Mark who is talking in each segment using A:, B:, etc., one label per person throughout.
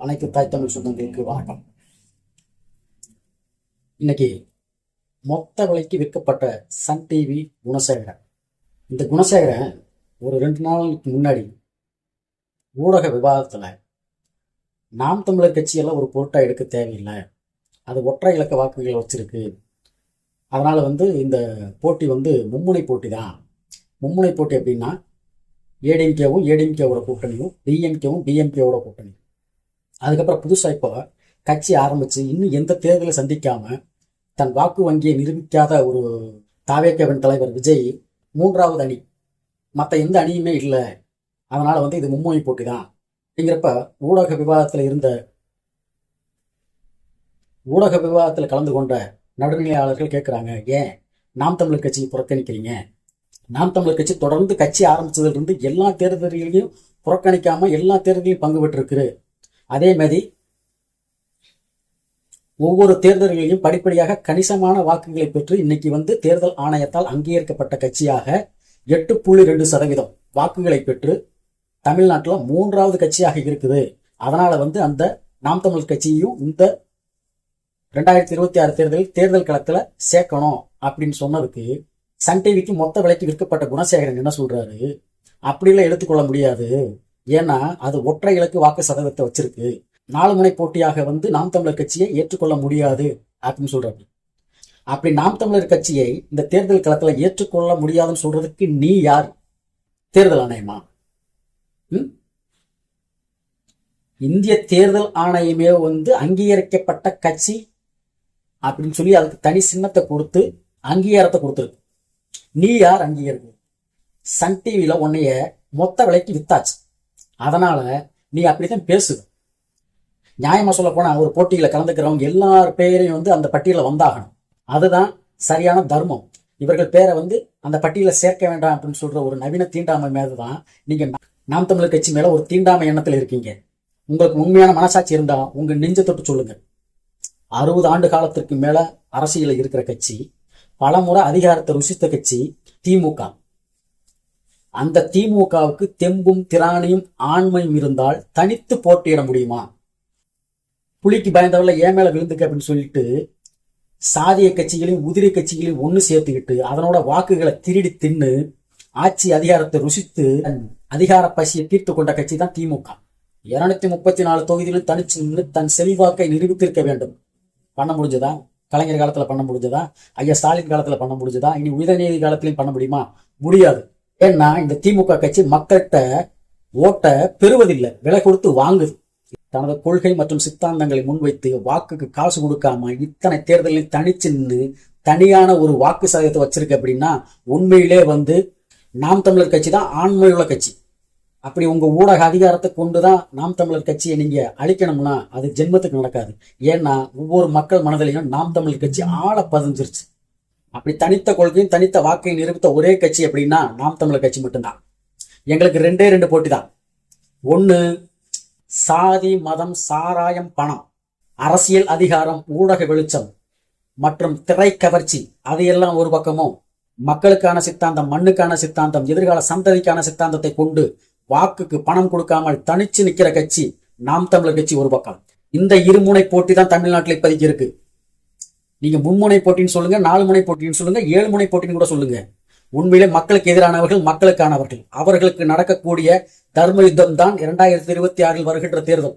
A: அனைத்து தாய் தமிழ் சொந்தங்களுக்கு வணக்கம். இன்னைக்கு மொத்த விலைக்கு விற்கப்பட்ட சன் டிவி குணசேகரன். இந்த குணசேகரன் ஒரு ரெண்டு நாளுக்கு முன்னாடி ஊடக விவாதத்தில் நாம் தமிழர் கட்சியெல்லாம் ஒரு பொருட்டாக எடுக்க தேவையில்லை அது ஒற்றை இலக்க வாக்குகளை வச்சிருக்கு. அதனால் வந்து இந்த போட்டி வந்து மும்முனை போட்டி தான். மும்முனை போட்டி அப்படின்னா ஏடிஎம்கேவும் ஏடிஎம்கேவோட கூட்டணியும் டிஎம்கேவும் டிஎம்கேவோட கூட்டணியும். அதுக்கப்புறம் புதுசாக இப்போ கட்சி ஆரம்பித்து இன்னும் எந்த தேர்தலை சந்திக்காமல் தன் வாக்கு வங்கியை நிரூபிக்காத ஒரு தாவேக்கவன் தலைவர் விஜய் மூன்றாவது அணி. மற்ற எந்த அணியுமே இல்லை. அதனால் வந்து இது மும்மொழி போட்டி தான். அப்படிங்கிறப்ப ஊடக விவாதத்தில் இருந்த ஊடக விவாதத்தில் கலந்து கொண்ட நடுநிலையாளர்கள் கேட்குறாங்க ஏன் நாம் தமிழர் கட்சியை புறக்கணிக்கிறீங்க? நாம் தமிழர் கட்சி தொடர்ந்து கட்சி ஆரம்பித்ததுலேருந்து எல்லா தேர்தல்களையும் புறக்கணிக்காமல் எல்லா தேர்தலையும் பங்கு பெற்றிருக்கு அதே மாதிரி ஒவ்வொரு தேர்தல்களிலும் படிப்படியாக கணிசமான வாக்குகளை பெற்று இன்னைக்கு வந்து தேர்தல் ஆணையத்தால் அங்கீகரிக்கப்பட்ட கட்சியாக எட்டு புள்ளி ரெண்டு சதவீதம் வாக்குகளை பெற்று தமிழ்நாட்டில் மூன்றாவது கட்சியாக இருக்குது. அதனால வந்து அந்த நாம் தமிழ் கட்சியையும் இந்த ரெண்டாயிரத்தி இருபத்தி ஆறு தேர்தலில் தேர்தல் களத்தில் சேர்க்கணும் அப்படின்னு சொன்னதுக்கு சன் டிவிக்கு மொத்த விலைக்கு விற்கப்பட்ட குணசேகரன் என்ன சொல்றாரு? அப்படிலாம் எடுத்துக்கொள்ள முடியாது. ஏன்னா அது ஒற்றை இலக்கு வாக்கு சதவீதத்தை வச்சிருக்கு. நாலு முனை போட்டியாக வந்து நாம் தமிழர் கட்சியை ஏற்றுக்கொள்ள முடியாது அப்படின்னு சொல்றாரு. அப்படி நாம் தமிழர் கட்சியை இந்த தேர்தல் களத்துல ஏற்றுக்கொள்ள முடியாதுன்னு சொல்றதுக்கு நீ யார்? தேர்தல் ஆணையமா? ம்? இந்திய தேர்தல் ஆணையமே வந்து அங்கீகரிக்கப்பட்ட கட்சி அப்படின்னு சொல்லி அதுக்கு தனி சின்னத்தை கொடுத்து அங்கீகாரத்தை கொடுத்துருக்கு. நீ யார் அங்கீகரிக்கும் சன் டிவியில உன்னைய மொத்த விலைக்கு வித்தாச்சு. அதனால நீ அப்படித்தான் பேசு நியாயமா சொல்ல போனா ஒரு போட்டியில கலந்துக்கிறவங்க எல்லார் பேரையும் வந்து அந்த பட்டியல வந்தாகணும். அதுதான் சரியான தர்மம். இவர்கள் பேரை வந்து அந்த பட்டியல சேர்க்க வேண்டாம் அப்படின்னு சொல்ற ஒரு நவீன தீண்டாமை மேலதான் நீங்க நாம் தமிழர் கட்சி மேல ஒரு தீண்டாமை எண்ணத்துல இருக்கீங்க. உங்களுக்கு உண்மையான மனசாட்சி இருந்தா உங்க நெஞ்ச தொட்டு சொல்லுங்க. அறுபது ஆண்டு காலத்திற்கு மேல அரசியல இருக்கிற கட்சி பலமுறை அதிகாரத்தை ருசித்த கட்சி திமுக அந்த திமுகவுக்கு தெம்பும் திராணியும் ஆண்மையும் இருந்தால் தனித்து போட்டியிட முடியுமா? புலிக்கு பயந்தவள ஏன் மேல விழுந்துக்க அப்படின்னு சொல்லிட்டு சாதிய கட்சிகளையும் உதிரி கட்சிகளையும் ஒன்று சேர்த்துக்கிட்டு அதனோட வாக்குகளை திருடி தின்னு ஆட்சி அதிகாரத்தை ருசித்து அதிகார பசியை தீர்த்து கொண்ட கட்சி தான் திமுக. இருநூத்தி முப்பத்தி நாலு தொகுதியிலும் தனிச்சு நின்று தன் செல்வாக்கை நிரூபித்திருக்க வேண்டும். பண்ண முடிஞ்சதா? கலைஞர் காலத்துல பண்ண முடிஞ்சதா? ஐயா ஸ்டாலின் காலத்துல பண்ண முடிஞ்சதா? இனி உதயநிதி காலத்திலையும் பண்ண முடியுமா? முடியாது. ஏன்னா இந்த திமுக கட்சி மக்கள்கிட்ட ஓட்டை பெறுவதில்லை. விலை கொடுத்து வாங்குது. தனது கொள்கை மற்றும் சித்தாந்தங்களை முன்வைத்து வாக்குக்கு காசு கொடுக்காம இத்தனை தேர்தலில் தனிச்சு நின்று தனியான ஒரு வாக்கு சதவீதத்தை வச்சிருக்கு அப்படின்னா உண்மையிலே வந்து நாம் தமிழர் கட்சி தான் ஆண்மையுள்ள கட்சி. அப்படி உங்க ஊடக அதிகாரத்தை கொண்டுதான் நாம் தமிழர் கட்சியை நீங்க அழிக்கணும்னா அது ஜென்மத்துக்கு நடக்காது. ஏன்னா ஒவ்வொரு மக்கள் மனதிலையும் நாம் தமிழர் கட்சி ஆழ பதிஞ்சிருச்சு. அப்படி தனித்த கொள்கையும் தனித்த வாக்கையும் நிரூபித்த ஒரே கட்சி அப்படின்னா நாம் தமிழர் கட்சி மட்டும்தான். எங்களுக்கு ரெண்டே ரெண்டு போட்டி தான். ஒன்று சாதி மதம் சாராயம் பணம் அரசியல் அதிகாரம் ஊடக வெளிச்சம் மற்றும் திரை கவர்ச்சி. அதையெல்லாம் ஒரு பக்கமும் மக்களுக்கான சித்தாந்தம் மண்ணுக்கான சித்தாந்தம் எதிர்கால சந்ததிக்கான சித்தாந்தத்தை கொண்டு வாக்குக்கு பணம் கொடுக்காமல் தனிச்சு நிற்கிற கட்சி நாம் தமிழர் கட்சி ஒரு பக்கம். இந்த இருமுனை போட்டி தான் தமிழ்நாட்டில் இப்போதைக்கு இருக்கு. நீங்க மும்முனை போட்டின்னு சொல்லுங்க நாலு முனை போட்டின்னு சொல்லுங்க ஏழு முனை போட்டின்னு கூட சொல்லுங்க. உண்மையிலே மக்களுக்கு எதிரானவர்கள் மக்களுக்கானவர்கள். அவர்களுக்கு நடக்கக்கூடிய தர்ம யுத்தம் தான் இரண்டாயிரத்தி இருபத்தி ஆறில் வருகின்ற தேர்தல்.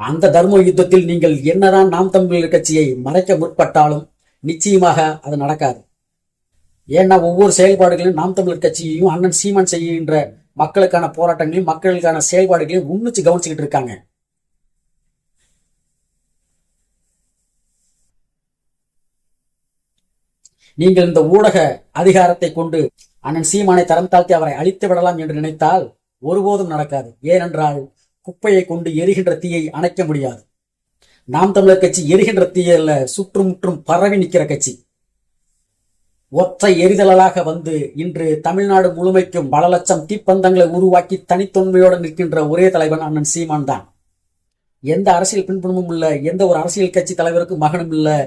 A: அந்த தர்ம யுத்தத்தில் நீங்கள் என்னதான் நாம் தமிழர் கட்சியை மறைக்க முற்பட்டாலும் நிச்சயமாக அது நடக்காது. ஏன்னா ஒவ்வொரு செயல்பாடுகளையும் நாம் தமிழர் கட்சியையும் அண்ணன் சீமான் செய்கின்ற மக்களுக்கான போராட்டங்களையும் மக்களுக்கான செயல்பாடுகளையும் உன்னிச்சு கவனிச்சுக்கிட்டு இருக்காங்க. நீங்கள் இந்த ஊடக அதிகாரத்தை கொண்டு அண்ணன் சீமானை தரம் தாழ்த்தி அவரை அழித்து விடலாம் என்று நினைத்தால் ஒருபோதும் நடக்காது. ஏனென்றால் குப்பையை கொண்டு எரிகின்ற தீயை அணைக்க முடியாது. நாம் தமிழர் கட்சி எரிகின்ற தீயல்ல சுற்றுமுற்றும் பரவி நிற்கிற கட்சி. ஒற்றை எரிதலாக வந்து இன்று தமிழ்நாடு முழுமைக்கும் பல லட்சம் தீப்பந்தங்களை உருவாக்கி தனித்தொன்மையோடு நிற்கின்ற ஒரே தலைவன் அண்ணன் சீமான் தான். எந்த அரசியல் பின்புணமும் இல்ல எந்த ஒரு அரசியல் கட்சி தலைவருக்கும் மகனும் இல்லை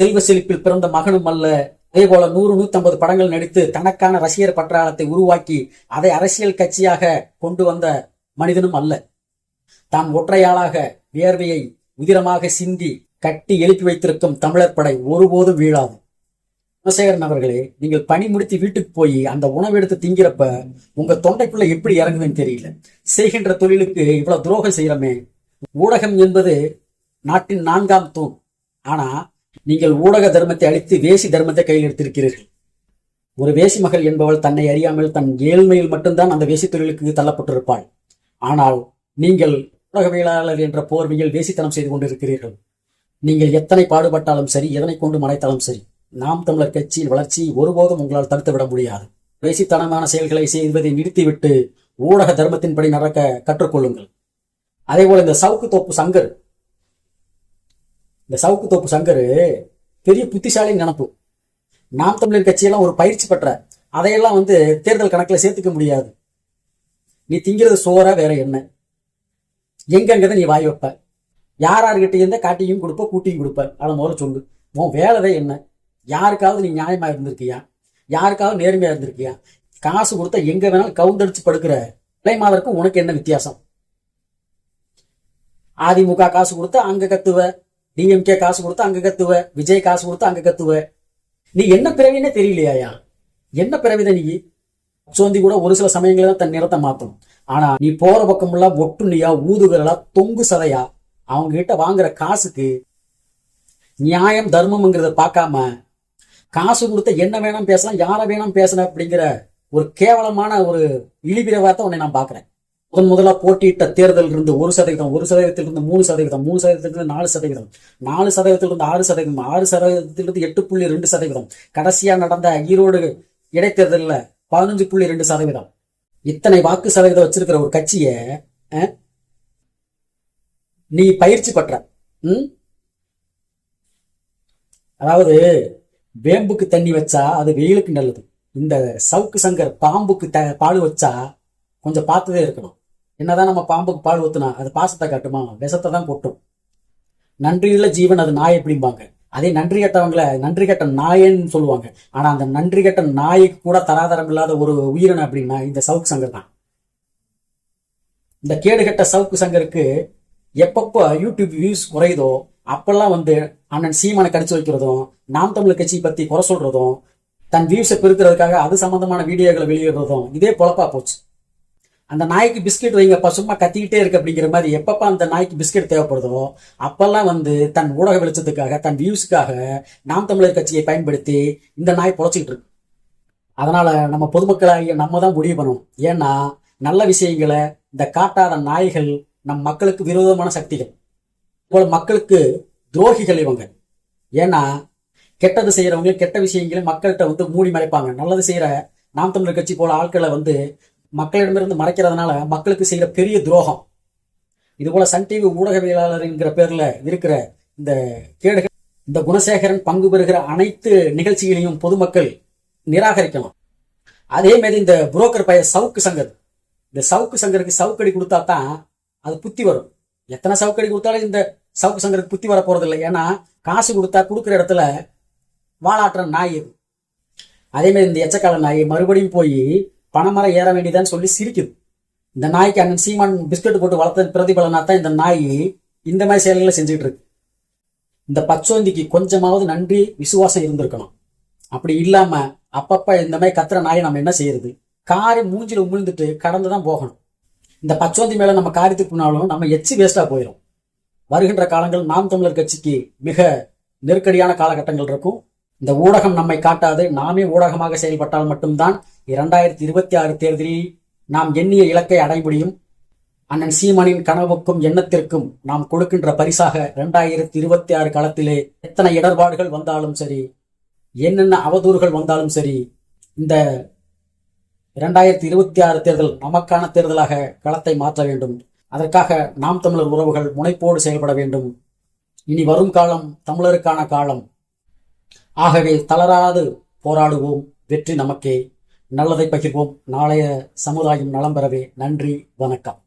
A: தெய்வ செழிப்பில் பிறந்த மகனும் அல்ல அதே போல நூறு நூத்தம்பது படங்கள் நடித்து தனக்கான ரசிகர் பட்டாளத்தை உருவாக்கி அதை அரசியல் கட்சியாக கொண்டு வந்த மனிதனும் அல்ல. தான் ஒற்றையாளாக வியர்வையை உதிரமாக சிந்தி கட்டி எழுப்பி வைத்திருக்கும் தமிழர் படை ஒருபோதும் வீழாது. குணசேகரன் அவர்களே நீங்கள் பணி முடித்து வீட்டுக்கு போய் அந்த உணவு எடுத்து திங்கிறப்ப உங்க தொண்டைக்குள்ள எப்படி இறங்குதுன்னு தெரியல. செய்கின்ற தொழிலுக்கு இவ்வளவு துரோகம் செய்யறமே. ஊடகம் என்பது நாட்டின் நான்காம் தூண். ஆனா நீங்கள் ஊடக தர்மத்தை அழித்து வேசி தர்மத்தை கையில் எடுத்திருக்கிறீர்கள். ஒரு வேசி மகள் என்பவள் தன்னை அறியாமல் தன் ஏழ்மையில் மட்டும்தான் அந்த வேசி தொழிலுக்கு தள்ளப்பட்டிருப்பாள். ஆனால் நீங்கள் ஊடகவியலாளர் என்ற போர்வையில் வேசித்தனம் செய்து கொண்டிருக்கிறீர்கள். நீங்கள் எத்தனை பாடுபட்டாலும் சரி எதனை கொண்டு மனைத்தாலும் சரி நாம் தமிழர் கட்சியின் வளர்ச்சி ஒருபோதும் உங்களால் தடுத்துவிட முடியாது. வேசித்தனமான செயல்களை செய்வதை நிறுத்திவிட்டு ஊடக தர்மத்தின்படி நடக்க கற்றுக்கொள்ளுங்கள். அதே போல இந்த சவுக்கு தோப்பு சங்கர் இந்த சவுக்கு தோப்பு சங்கர் பெரிய புத்திசாலி நினப்பு. நாம் தமிழர் கட்சியெல்லாம் ஒரு பயிற்சி பெற்ற. அதையெல்லாம் வந்து தேர்தல் கணக்கில் சேர்த்துக்க முடியாது. நீ திங்கிறது சோறா வேற என்ன? எங்கங்கிறத நீ வாய் வைப்ப? யார் யார்கிட்ட காட்டியும் கொடுப்ப கூட்டியும் கொடுப்ப? அதை முதல்ல சொல்லு. உன் வேலைதான் என்ன? யாருக்காவது நீ நியாயமா இருந்திருக்கியா? யாருக்காவது நேர்மையா இருந்திருக்கியா? காசு கொடுத்தா எங்க வேணாலும் கவுந்தடிச்சு படுக்கிற பிள்ளை மாதருக்கும் உனக்கு என்ன வித்தியாசம்? அதிமுக காசு கொடுத்தா அங்க கத்துவ. டிஎம்கே காசு கொடுத்து அங்க கத்துவ விஜய் காசு கொடுத்து அங்க கத்துவ. நீ என்ன பிறவினே தெரியலையாயா? என்ன பிறவித நீ? சோந்தி கூட ஒரு சில சமயங்களில் தான் தன் நிறத்தை மாத்தும். ஆனா நீ போற பக்கமெல்லாம் ஒட்டுண்ணியா ஊதுகிறலா தொங்கு சதையா. அவங்க கிட்ட வாங்குற காசுக்கு நியாயம் தர்மம்ங்கிறத பார்க்காம காசு கொடுத்த என்ன வேணாம் பேசலாம் யாரை வேணாம் பேசலாம் அப்படிங்கிற ஒரு கேவலமான ஒரு இழிபிரவாத்தை உன்னை நான் பாக்குறேன் முதன் முதலா போட்டியிட்ட தேர்தல் இருந்து ஒரு சதவீதம் ஒரு சதவீதத்திலிருந்து மூணு சதவீதம் மூணு சதவீதத்திலிருந்து நாலு சதவீதம் நாலு சதவீதத்திலிருந்து ஆறு சதவீதம் ஆறு சதவீதத்திலிருந்து எட்டு புள்ளி ரெண்டு சதவீதம். கடைசியா நடந்த ஈரோடு இடைத்தேர்தலில் பதினஞ்சு புள்ளி ரெண்டு சதவீதம். இத்தனை வாக்கு சதவீதம் வச்சிருக்கிற ஒரு கட்சிய அஹ், நீ பயிற்சி பற்ற ம்? அதாவது வேம்புக்கு தண்ணி வச்சா அது வெயிலுக்கு நல்லது. இந்த சவுக்கு சங்கர் பாம்புக்கு த பால் வச்சா கொஞ்சம் பார்த்ததே இருக்கணும். என்னதான் நம்ம பாம்புக்கு பால் ஊத்துனா அது பாசத்தை காட்டுமா? விஷத்தை தான் கொட்டும். நன்றியுள்ள ஜீவன் அது நாய் எப்படிம்பாங்க அதே நன்றி கட்டவங்கள நன்றி கட்ட நாயன்னு சொல்லுவாங்க. ஆனா அந்த நன்றி கட்ட நாய்க்கு கூட தராதரம் இல்லாத ஒரு உயிரினம் அப்படின்னா இந்த சவுக்கு சங்கர் தான். இந்த கேடு கெட்ட சவுக்கு சங்கருக்கு எப்பப்போ யூடியூப் வியூஸ் குறையுதோ அப்பெல்லாம் வந்து அண்ணன் சீமானை கடிச்சு வைக்கிறதும் நாம் தமிழ் கட்சி பத்தி குறை சொல்றதும் தன் வியூஸை பெருக்கிறதுக்காக அது சம்பந்தமான வீடியோக்களை வெளியிடுறதும் இதே பொழப்பா போச்சு. அந்த நாய்க்கு பிஸ்கெட் வைங்கப்பா சும்மா கத்திக்கிட்டே இருக்கு அப்படிங்கிற மாதிரி எப்பப்ப அந்த நாய்க்கு பிஸ்கெட் தேவைப்படுதோ அப்பெல்லாம் வந்து தன் ஊடக வெளிச்சத்துக்காக தன் வியூஸுக்காக நாம் தமிழர் கட்சியை பயன்படுத்தி இந்த நாய் பொழைச்சிக்கிட்டு இருக்கு. அதனால நம்ம பொதுமக்களாகிய நம்ம தான் முடிவு பண்ணணும். ஏன்னா நல்ல விஷயங்களை இந்த காட்டாத நாய்கள் நம் மக்களுக்கு விரோதமான சக்திகள். போல மக்களுக்கு துரோகிகள் இவங்க. ஏன்னா கெட்டது செய்யறவங்க கெட்ட விஷயங்களை மக்கள்கிட்ட வந்து மூடி மறைப்பாங்க. நல்லது செய்யற நாம் தமிழர் கட்சி போல ஆட்களை வந்து மக்களிடமிருந்து மறைக்கிறதுனால மக்களுக்கு செய்கிற பெரிய துரோகம். இது போல சன் டிவி ஊடகவியலாளர்ங்கிற பேர்ல இருக்கிற இந்த கேடுகள் இந்த குணசேகரன் பங்கு பெறுகிற அனைத்து நிகழ்ச்சிகளையும் பொதுமக்கள் நிராகரிக்கலாம் அதே மாதிரி இந்த புரோக்கர் பைய சவுக்கு சங்கர் இந்த சவுக்கு சங்கருக்கு சவுக்கடி கொடுத்தா தான் அது புத்தி வரும். எத்தனை சவுக்கடி கொடுத்தாலும் இந்த சவுக்கு சங்கருக்கு புத்தி வர போறது இல்லை ஏன்னா காசு கொடுத்தா கொடுக்குற இடத்துல வாழாற்ற நாய் இது அதே மாதிரி இந்த எச்சக்கால நாய் மறுபடியும் போய் பணமரம் ஏற வேண்டியதான்னு சொல்லி சிரிக்குது. இந்த நாய்க்கு அண்ணன் சீமான் பிஸ்கட் போட்டு வளர்த்த பிரதிபலனா தான் இந்த நாய் இந்த மாதிரி செயல்களை செஞ்சுட்டு இருக்கு. இந்த பச்சோந்திக்கு கொஞ்சமாவது நன்றி விசுவாசம் இருந்திருக்கணும். அப்படி இல்லாம அப்பப்ப இந்த மாதிரி கத்துற நாயை நம்ம என்ன செய்யறது? காரி மூஞ்சில உமிழ்ந்துட்டு கடந்து தான் போகணும். இந்த பச்சோந்தி மேல நம்ம காரி துப்புனாலும் நம்ம எச்சு வேஸ்டா போயிடும் வருகின்ற காலங்கள் நாம் தமிழர் கட்சிக்கு மிக நெருக்கடியான காலகட்டங்கள் இருக்கும். இந்த ஊடகம் நம்மை காட்டாது நாமே ஊடகமாக செயல்பட்டால் மட்டும்தான் இரண்டாயிரத்தி இருபத்தி ஆறு தேர்தலில் நாம் எண்ணிய இலக்கை அடைய முடியும். அண்ணன் சீமானின் கனவுக்கும் எண்ணத்திற்கும் நாம் கொடுக்கின்ற பரிசாக இரண்டாயிரத்தி இருபத்தி ஆறு காலத்திலே எத்தனை இடர்பாடுகள் வந்தாலும் சரி என்னென்ன அவதூறுகள் வந்தாலும் சரி இந்த இரண்டாயிரத்தி இருபத்தி ஆறு தேர்தல் நமக்கான தேர்தலாக களத்தை மாற்ற வேண்டும். அதற்காக நாம் தமிழர் உறவுகள் முனைப்போடு செயல்பட வேண்டும். இனி வரும் காலம் தமிழருக்கான காலம். ஆகவே தளராது போராடுவோம். வெற்றி நமக்கே. நல்லதை பகிர்வோம். நாளைய சமுதாயம் நலம் பெறவே நன்றி வணக்கம்.